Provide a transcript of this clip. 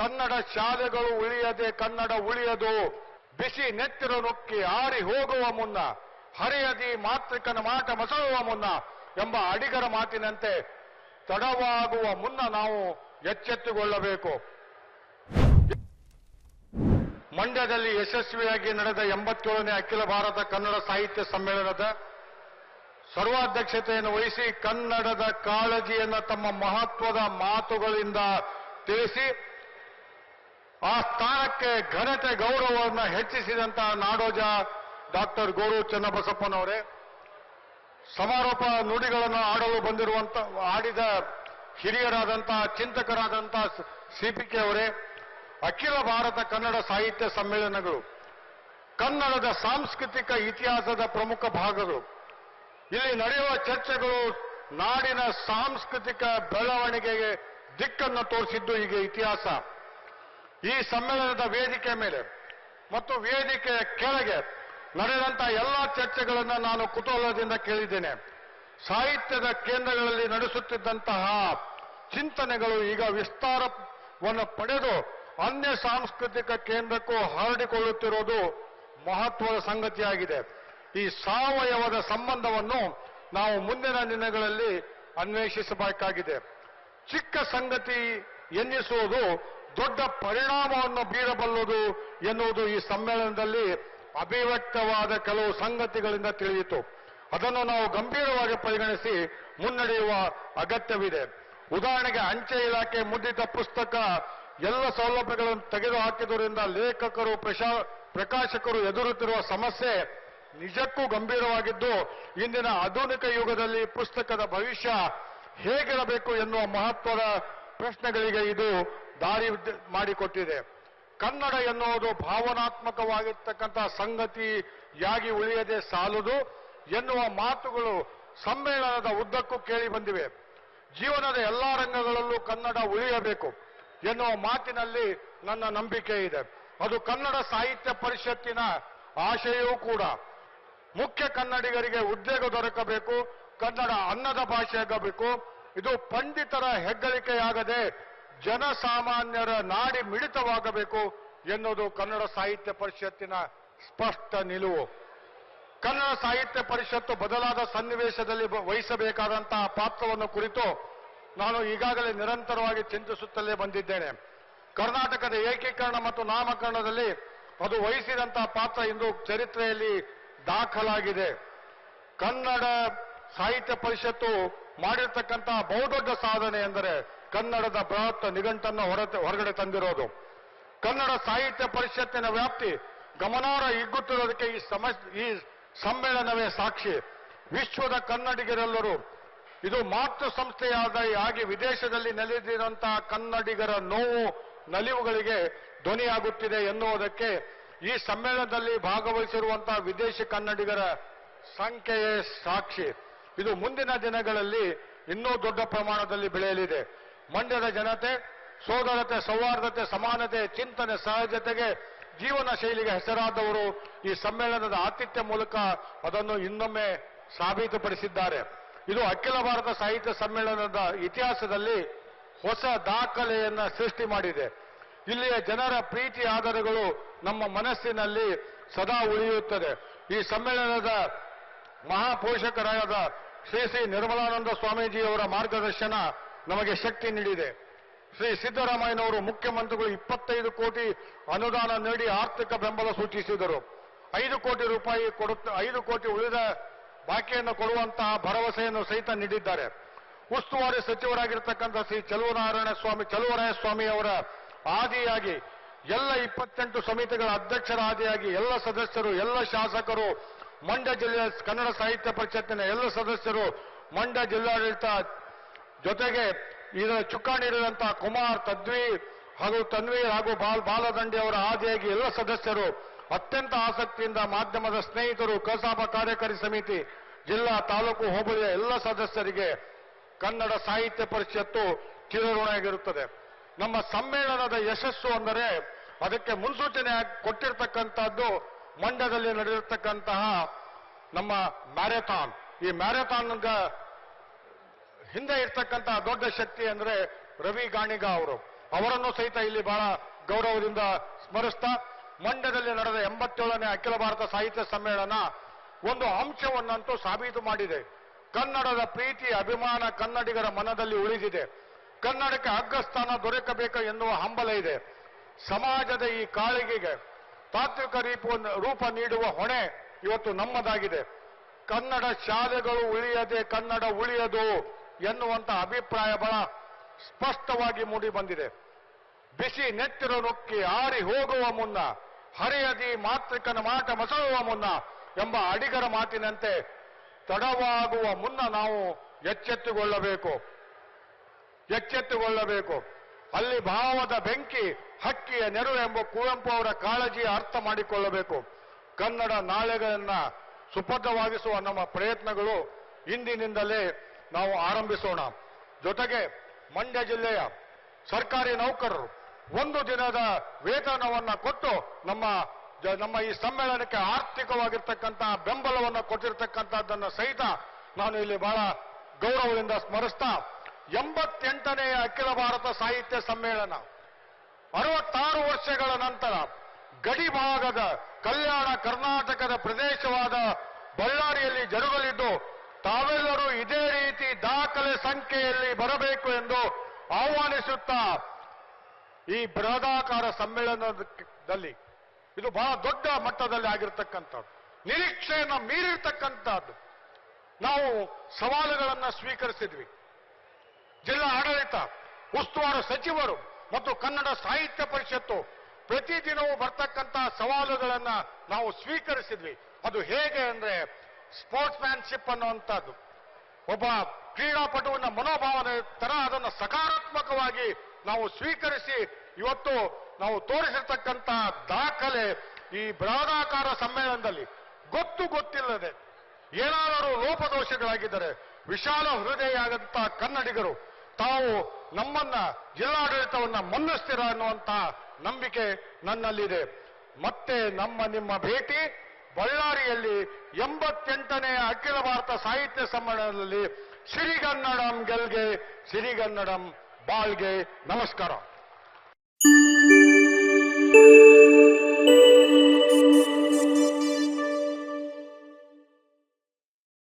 ಕನ್ನಡ ಶಾಲೆಗಳು ಉಳಿಯದೆ ಕನ್ನಡ ಉಳಿಯದು. ಬಿಸಿ ನೆತ್ತಿರ ನೊಕ್ಕಿ ಆರಿ ಹೋಗುವ ಮುನ್ನ, ಹರಿಯದಿ ಮಾತೃಕನ ಮಾಟ ಮಸಳುವ ಮುನ್ನ ಎಂಬ ಅಡಿಗರ ಮಾತಿನಂತೆ ತಡವಾಗುವ ಮುನ್ನ ನಾವು ಎಚ್ಚೆತ್ತುಕೊಳ್ಳಬೇಕು. ಮಂಡ್ಯದಲ್ಲಿ ಯಶಸ್ವಿಯಾಗಿ ನಡೆದ ಎಂಬತ್ತೇಳನೇ ಅಖಿಲ ಭಾರತ ಕನ್ನಡ ಸಾಹಿತ್ಯ ಸಮ್ಮೇಳನದ ಸರ್ವಾಧ್ಯಕ್ಷತೆಯನ್ನು ವಹಿಸಿ ಕನ್ನಡದ ಕಾಳಜಿಯನ್ನು ತಮ್ಮ ಮಹತ್ವದ ಮಾತುಗಳಿಂದ ತಿಳಿಸಿ ಆ ಸ್ಥಾನಕ್ಕೆ ಘನತೆ ಗೌರವವನ್ನು ಹೆಚ್ಚಿಸಿದಂತಹ ನಾಡೋಜ ಡಾಕ್ಟರ್ ಗೋರು ಚನ್ನಬಸಪ್ಪನವರೇ, ಸಮಾರೋಪ ನುಡಿಗಳನ್ನು ಆಡಲು ಬಂದಿರುವಂತ, ಆಡಿದ ಹಿರಿಯರಾದಂತಹ ಚಿಂತಕರಾದಂತಹ ಸಿಪಿಕೆ ಅವರೇ, ಅಖಿಲ ಭಾರತ ಕನ್ನಡ ಸಾಹಿತ್ಯ ಸಮ್ಮೇಳನಗಳು, ಕನ್ನಡದ ಸಾಂಸ್ಕೃತಿಕ ಇತಿಹಾಸದ ಪ್ರಮುಖ ಭಾಗಗಳು, ಇಲ್ಲಿ ನಡೆಯುವ ಚರ್ಚೆಗಳು ನಾಡಿನ ಸಾಂಸ್ಕೃತಿಕ ಬೆಳವಣಿಗೆಗೆ ದಿಕ್ಕನ್ನು ತೋರಿಸಿದ್ದು ಈಗ ಇತಿಹಾಸ. ಈ ಸಮ್ಮೇಳನದ ವೇದಿಕೆ ಮೇಲೆ ಮತ್ತು ವೇದಿಕೆಯ ಕೆಳಗೆ ನಡೆದಂತಹ ಎಲ್ಲ ಚರ್ಚೆಗಳನ್ನು ನಾನು ಕುತೂಹಲದಿಂದ ಕೇಳಿದ್ದೇನೆ. ಸಾಹಿತ್ಯದ ಕೇಂದ್ರಗಳಲ್ಲಿ ನಡೆಸುತ್ತಿದ್ದಂತಹ ಚಿಂತನೆಗಳು ಈಗ ವಿಸ್ತಾರವನ್ನು ಪಡೆದು ಅನ್ಯ ಸಾಂಸ್ಕೃತಿಕ ಕೇಂದ್ರಕ್ಕೂ ಹರಡಿಕೊಳ್ಳುತ್ತಿರುವುದು ಮಹತ್ವದ ಸಂಗತಿಯಾಗಿದೆ. ಈ ಸಾವಯವದ ಸಂಬಂಧವನ್ನು ನಾವು ಮುಂದಿನ ದಿನಗಳಲ್ಲಿ ಅನ್ವೇಷಿಸಬೇಕಾಗಿದೆ. ಚಿಕ್ಕ ಸಂಗತಿ ಎನ್ನಿಸುವುದು ದೊಡ್ಡ ಪರಿಣಾಮವನ್ನು ಬೀರಬಲ್ಲದು ಎನ್ನುವುದು ಈ ಸಮ್ಮೇಳನದಲ್ಲಿ ಅಭಿವ್ಯಕ್ತವಾದ ಕೆಲವು ಸಂಗತಿಗಳಿಂದ ತಿಳಿಯಿತು. ಅದನ್ನು ನಾವು ಗಂಭೀರವಾಗಿ ಪರಿಗಣಿಸಿ ಮುನ್ನಡೆಯುವ ಅಗತ್ಯವಿದೆ. ಉದಾಹರಣೆಗೆ ಅಂಚೆ ಇಲಾಖೆ ಮುದ್ರಿತ ಪುಸ್ತಕ ಎಲ್ಲ ಸೌಲಭ್ಯಗಳನ್ನು ತೆಗೆದುಹಾಕಿದ್ದರಿಂದ ಲೇಖಕರು ಪ್ರಕಾಶಕರು ಎದುರುತ್ತಿರುವ ಸಮಸ್ಯೆ ನಿಜಕ್ಕೂ ಗಂಭೀರವಾಗಿದ್ದು, ಇಂದಿನ ಆಧುನಿಕ ಯುಗದಲ್ಲಿ ಪುಸ್ತಕದ ಭವಿಷ್ಯ ಹೇಗಿರಬೇಕು ಎನ್ನುವ ಮಹತ್ವದ ಪ್ರಶ್ನೆಗಳಿಗೆ ಇದು ದಾರಿ ಮಾಡಿಕೊಟ್ಟಿದೆ. ಕನ್ನಡ ಎನ್ನುವುದು ಭಾವನಾತ್ಮಕವಾಗಿರ್ತಕ್ಕಂಥ ಸಂಗತಿಯಾಗಿ ಉಳಿಯದೆ ಸಾಲದು ಎನ್ನುವ ಮಾತುಗಳು ಸಮ್ಮೇಳನದ ಉದ್ದಕ್ಕೂ ಕೇಳಿ ಬಂದಿವೆ. ಜೀವನದ ಎಲ್ಲಾ ರಂಗಗಳಲ್ಲೂ ಕನ್ನಡ ಉಳಿಯಬೇಕು ಎನ್ನುವ ಮಾತಿನಲ್ಲಿ ನನ್ನ ನಂಬಿಕೆ ಇದೆ. ಅದು ಕನ್ನಡ ಸಾಹಿತ್ಯ ಪರಿಷತ್ತಿನ ಆಶಯವೂ ಕೂಡ. ಮುಖ್ಯ ಕನ್ನಡಿಗರಿಗೆ ಉದ್ಯೋಗ ದೊರಕಬೇಕು, ಕನ್ನಡ ಅನ್ನದ ಭಾಷೆಯಾಗಬೇಕು. ಇದು ಪಂಡಿತರ ಹೆಗ್ಗಳಿಕೆಯಾಗದೆ ಜನಸಾಮಾನ್ಯರ ನಾಡಿ ಮಿಡಿತವಾಗಬೇಕು ಎನ್ನುವುದು ಕನ್ನಡ ಸಾಹಿತ್ಯ ಪರಿಷತ್ತಿನ ಸ್ಪಷ್ಟ ನಿಲುವು. ಕನ್ನಡ ಸಾಹಿತ್ಯ ಪರಿಷತ್ತು ಬದಲಾದ ಸನ್ನಿವೇಶದಲ್ಲಿ ವಹಿಸಬೇಕಾದಂತಹ ಪಾತ್ರವನ್ನು ಕುರಿತು ನಾನು ಈಗಾಗಲೇ ನಿರಂತರವಾಗಿ ಚಿಂತಿಸುತ್ತಲೇ ಬಂದಿದ್ದೇನೆ. ಕರ್ನಾಟಕದ ಏಕೀಕರಣ ಮತ್ತು ನಾಮಕರಣದಲ್ಲಿ ಅದು ವಹಿಸಿದಂತಹ ಪಾತ್ರ ಇಂದು ಚರಿತ್ರೆಯಲ್ಲಿ ದಾಖಲಾಗಿದೆ. ಕನ್ನಡ ಸಾಹಿತ್ಯ ಪರಿಷತ್ತು ಮಾಡಿರ್ತಕ್ಕಂತಹ ಬಹುದೊಡ್ಡ ಸಾಧನೆ ಎಂದರೆ ಕನ್ನಡದ ಬೃಹತ್ ನಿಘಂಟನ್ನು ಹೊರ ಹೊರಗಡೆ ತಂದಿರೋದು. ಕನ್ನಡ ಸಾಹಿತ್ಯ ಪರಿಷತ್ತಿನ ವ್ಯಾಪ್ತಿ ಗಮನಾರ್ಹ ಹಿಗ್ಗುತ್ತಿರೋದಕ್ಕೆ ಈ ಸಮ ಈ ಸಮ್ಮೇಳನವೇ ಸಾಕ್ಷಿ. ವಿಶ್ವದ ಕನ್ನಡಿಗರೆಲ್ಲರೂ, ಇದು ಮಾತೃ ಸಂಸ್ಥೆಯಾದ ಆಗಿ ವಿದೇಶದಲ್ಲಿ ನೆಲೆದಿರುವಂತಹ ಕನ್ನಡಿಗರ ನೋವು ನಲಿವುಗಳಿಗೆ ಧ್ವನಿಯಾಗುತ್ತಿದೆ ಎನ್ನುವುದಕ್ಕೆ ಈ ಸಮ್ಮೇಳನದಲ್ಲಿ ಭಾಗವಹಿಸಿರುವಂತಹ ವಿದೇಶಿ ಕನ್ನಡಿಗರ ಸಂಖ್ಯೆಯೇ ಸಾಕ್ಷಿ. ಇದು ಮುಂದಿನ ದಿನಗಳಲ್ಲಿ ಇನ್ನೂ ದೊಡ್ಡ ಪ್ರಮಾಣದಲ್ಲಿ ಬೆಳೆಯಲಿದೆ. ಮಂಡ್ಯದ ಜನತೆ, ಸೋದರತೆ, ಸೌಹಾರ್ದತೆ, ಸಮಾನತೆ, ಚಿಂತನೆ, ಸಹಜತೆಗೆ ಜೀವನ ಶೈಲಿಗೆ ಹೆಸರಾದವರು ಈ ಸಮ್ಮೇಳನದ ಆತಿಥ್ಯ ಮೂಲಕ ಅದನ್ನು ಇನ್ನೊಮ್ಮೆ ಸಾಬೀತುಪಡಿಸಿದ್ದಾರೆ. ಇದು ಅಖಿಲ ಭಾರತ ಸಾಹಿತ್ಯ ಸಮ್ಮೇಳನದ ಇತಿಹಾಸದಲ್ಲಿ ಹೊಸ ದಾಖಲೆಯನ್ನ ಸೃಷ್ಟಿ ಮಾಡಿದೆ. ಇಲ್ಲಿಯ ಜನರ ಪ್ರೀತಿ ಆಧಾರಗಳು ನಮ್ಮ ಮನಸ್ಸಿನಲ್ಲಿ ಸದಾ ಉಳಿಯುತ್ತದೆ. ಈ ಸಮ್ಮೇಳನದ ಮಹಾಪೋಷಕರಾದ ಶ್ರೀ ಶ್ರೀ ನಿರ್ಮಲಾನಂದ ಸ್ವಾಮೀಜಿಯವರ ಮಾರ್ಗದರ್ಶನ ನಮಗೆ ಶಕ್ತಿ ನೀಡಿದೆ. ಶ್ರೀ ಸಿದ್ದರಾಮಯ್ಯನವರು ಮುಖ್ಯಮಂತ್ರಿಗಳು ಇಪ್ಪತ್ತೈದು ಕೋಟಿ ಅನುದಾನ ನೀಡಿ ಆರ್ಥಿಕ ಬೆಂಬಲ ಸೂಚಿಸಿದರು. ಐದು ಕೋಟಿ ರೂಪಾಯಿ ಕೊಡುತ್ತ ಐದು ಕೋಟಿ ಉಳಿದ ಬಾಕಿಯನ್ನು ಕೊಡುವಂತಹ ಭರವಸೆಯನ್ನು ಸಹಿತ ನೀಡಿದ್ದಾರೆ. ಉಸ್ತುವಾರಿ ಸಚಿವರಾಗಿರ್ತಕ್ಕಂಥ ಶ್ರೀ ಚಲುವನಾರಾಯಣ ಸ್ವಾಮಿ ಚಲುವರಾಯ ಸ್ವಾಮಿ ಅವರ ಆದಿಯಾಗಿ ಎಲ್ಲ ಇಪ್ಪತ್ತೆಂಟು ಸಮಿತಿಗಳ ಅಧ್ಯಕ್ಷರ ಆದಿಯಾಗಿ ಎಲ್ಲ ಸದಸ್ಯರು, ಎಲ್ಲ ಶಾಸಕರು, ಮಂಡ್ಯ ಜಿಲ್ಲೆಯ ಕನ್ನಡ ಸಾಹಿತ್ಯ ಪರಿಷತ್ತಿನ ಎಲ್ಲ ಸದಸ್ಯರು, ಮಂಡ್ಯ ಜಿಲ್ಲಾಡಳಿತ ಜೊತೆಗೆ ಇದರ ಚುಕ್ಕಾಣಿ ಹಿಡಿದಂತಹ ಕುಮಾರ್, ತದ್ವಿ ಹಾಗೂ ತನ್ವೀರ್ ಹಾಗೂ ಬಾಲ್ ಬಾಲದಂಡಿ ಅವರ ಆದಿಯಾಗಿ ಎಲ್ಲ ಸದಸ್ಯರು ಅತ್ಯಂತ ಆಸಕ್ತಿಯಿಂದ ಮಾಧ್ಯಮದ ಸ್ನೇಹಿತರು ಕಸಾಪ ಕಾರ್ಯಕಾರಿ ಸಮಿತಿ, ಜಿಲ್ಲಾ ತಾಲೂಕು ಹೋಬಳಿಯ ಎಲ್ಲ ಸದಸ್ಯರಿಗೆ ಕನ್ನಡ ಸಾಹಿತ್ಯ ಪರಿಷತ್ತು ಚಿರಋಣಿಯಾಗಿರುತ್ತದೆ ನಮ್ಮ ಸಮ್ಮೇಳನದ ಯಶಸ್ಸು ಅಂದರೆ ಅದಕ್ಕೆ ಮುನ್ಸೂಚನೆ ಕೊಟ್ಟಿರ್ತಕ್ಕಂಥದ್ದು ಮಂಡ್ಯದಲ್ಲಿ ನಡೆದಿರ್ತಕ್ಕಂತಹ ನಮ್ಮ ಮ್ಯಾರಥಾನ್. ಈ ಮ್ಯಾರಥಾನ್ ಹಿಂದೆ ಇರ್ತಕ್ಕಂತಹ ದೊಡ್ಡ ಶಕ್ತಿ ಅಂದ್ರೆ ರವಿ ಗಾಣಿಗ ಅವರು. ಅವರನ್ನು ಸಹಿತ ಇಲ್ಲಿ ಬಹಳ ಗೌರವದಿಂದ ಸ್ಮರಿಸ್ತಾ, ಮಂಡ್ಯದಲ್ಲಿ ನಡೆದ ಎಂಬತ್ತೇಳನೇ ಅಖಿಲ ಭಾರತ ಸಾಹಿತ್ಯ ಸಮ್ಮೇಳನ ಒಂದು ಅಂಶವನ್ನಂತೂ ಸಾಬೀತು ಮಾಡಿದೆ. ಕನ್ನಡದ ಪ್ರೀತಿ, ಅಭಿಮಾನ ಕನ್ನಡಿಗರ ಮನದಲ್ಲಿ ಉಳಿದಿದೆ. ಕನ್ನಡಕ್ಕೆ ಅಗ್ರಸ್ಥಾನ ದೊರಕಬೇಕು ಎನ್ನುವ ಹಂಬಲ ಇದೆ. ಸಮಾಜದ ಈ ಕಾಳಿಗೆಗೆ ತಾತ್ವಿಕ ರೀಪ, ರೂಪ ನೀಡುವ ಹೊಣೆ ಇವತ್ತು ನಮ್ಮದಾಗಿದೆ. ಕನ್ನಡ ಶಾಲೆಗಳು ಉಳಿಯದೆ ಕನ್ನಡ ಉಳಿಯದು. ಎನ್ನುವಂತ ಅಭಿಪ್ರಾಯ ಬಹಳ ಸ್ಪಷ್ಟವಾಗಿ ಮೂಡಿ ಬಂದಿದೆ. ಬಿಸಿ ನೆತ್ತಿರ ನೊಕ್ಕಿ ಆರಿ ಹೋಗುವ ಮುನ್ನ, ಹರಿಯದಿ ಮಾತೃಕನ ಮಾಟ ಮಸಳುವ ಮುನ್ನ ಎಂಬ ಅಡಿಗರ ಮಾತಿನಂತೆ ತಡವಾಗುವ ಮುನ್ನ ನಾವು ಎಚ್ಚೆತ್ತುಕೊಳ್ಳಬೇಕು ಎಚ್ಚೆತ್ತುಕೊಳ್ಳಬೇಕು ಅಲ್ಲಿ ಭಾವದ ಬೆಂಕಿ, ಹಕ್ಕಿಯ ನೆರು ಎಂಬ ಕುವೆಂಪು ಅವರ ಕಾಳಜಿ ಅರ್ಥ ಮಾಡಿಕೊಳ್ಳಬೇಕು. ಕನ್ನಡ ನಾಳೆಗಳನ್ನ ಸುಭದ್ರವಾಗಿಸುವ ನಮ್ಮ ಪ್ರಯತ್ನಗಳು ಇಂದಿನಿಂದಲೇ ನಾವು ಆರಂಭಿಸೋಣ. ಜೊತೆಗೆ ಮಂಡ್ಯ ಜಿಲ್ಲೆಯ ಸರ್ಕಾರಿ ನೌಕರರು ಒಂದು ದಿನದ ವೇತನವನ್ನ ಕೊಟ್ಟು ನಮ್ಮ ನಮ್ಮ ಈ ಸಮ್ಮೇಳನಕ್ಕೆ ಆರ್ಥಿಕವಾಗಿರ್ತಕ್ಕಂತಹ ಬೆಂಬಲವನ್ನು ಕೊಟ್ಟಿರ್ತಕ್ಕಂಥದ್ದನ್ನ ಸಹಿತ ನಾನು ಇಲ್ಲಿ ಬಹಳ ಗೌರವದಿಂದ ಸ್ಮರಿಸ್ತಾ ಎಂಬತ್ತೆಂಟನೆಯ ಅಖಿಲ ಭಾರತ ಸಾಹಿತ್ಯ ಸಮ್ಮೇಳನ, ಅರವತ್ತಾರು ವರ್ಷಗಳ ನಂತರ ಗಡಿ ಭಾಗದ ಕಲ್ಯಾಣ ಕರ್ನಾಟಕದ ಪ್ರದೇಶವಾದ ಬಳ್ಳಾರಿಯಲ್ಲಿ ಜರುಗಲಿದ್ದು ತಾವೆಲ್ಲರೂ ಇದೇ ರೀತಿ ದಾಖಲೆ ಸಂಖ್ಯೆಯಲ್ಲಿ ಬರಬೇಕು ಎಂದು ಆಹ್ವಾನಿಸುತ್ತಾ ಈ ಬೃಹದಾಕಾರ ಸಮ್ಮೇಳನದಲ್ಲಿ. ಇದು ಬಹಳ ದೊಡ್ಡ ಮಟ್ಟದಲ್ಲಿ ಆಗಿರತಕ್ಕಂಥದ್ದು. ನಿರೀಕ್ಷೆಯನ್ನು ಮೀರಿರ್ತಕ್ಕಂಥದ್ದು. ನಾವು ಸವಾಲುಗಳನ್ನ ಸ್ವೀಕರಿಸಿದ್ವಿ. ಜಿಲ್ಲಾ ಆಡಳಿತ, ಉಸ್ತುವಾರಿ ಸಚಿವರು ಮತ್ತು ಕನ್ನಡ ಸಾಹಿತ್ಯ ಪರಿಷತ್ತು ಪ್ರತಿದಿನವೂ ಬರ್ತಕ್ಕಂತಹ ಸವಾಲುಗಳನ್ನ ನಾವು ಸ್ವೀಕರಿಸಿದ್ವಿ. ಅದು ಹೇಗೆ ಅಂದ್ರೆ ಸ್ಪೋರ್ಟ್ಸ್ ಮ್ಯಾನ್ಶಿಪ್ ಅನ್ನುವಂಥದ್ದು. ಒಬ್ಬ ಕ್ರೀಡಾಪಟುವಿನ ಮನೋಭಾವನೆ ತರ ಅದನ್ನು ಸಕಾರಾತ್ಮಕವಾಗಿ ನಾವು ಸ್ವೀಕರಿಸಿ ಇವತ್ತು ನಾವು ತೋರಿಸಿರ್ತಕ್ಕಂಥ ದಾಖಲೆ ಈ ಬೃಹದಾಕಾರ ಸಮ್ಮೇಳನದಲ್ಲಿ ಗೊತ್ತು ಗೊತ್ತಿಲ್ಲದೆ ಏನಾದರೂ ಲೋಪದೋಷಗಳಾಗಿದ್ದರೆ ವಿಶಾಲ ಹೃದಯಾದಂಥ ಕನ್ನಡಿಗರು ತಾವು ನಮ್ಮನ್ನ ಜಿಲ್ಲಾಡಳಿತವನ್ನ ಮನ್ನಿಸ್ತೀರ ಅನ್ನುವಂತ ನಂಬಿಕೆ ನನ್ನಲ್ಲಿದೆ. ಮತ್ತೆ ನಮ್ಮ ನಿಮ್ಮ ಭೇಟಿ ಬಳ್ಳಾರಿಯಲ್ಲಿ ಎಂಬತ್ತೆಂಟನೇ ಅಖಿಲ ಭಾರತ ಸಾಹಿತ್ಯ ಸಮ್ಮೇಳನದಲ್ಲಿ ಸಿರಿಗನ್ನಡಂ ಗೆಲ್ಗೆ ಸಿರಿಗನ್ನಡಂ ಬಾಳ್ಗೆ ನಮಸ್ಕಾರ.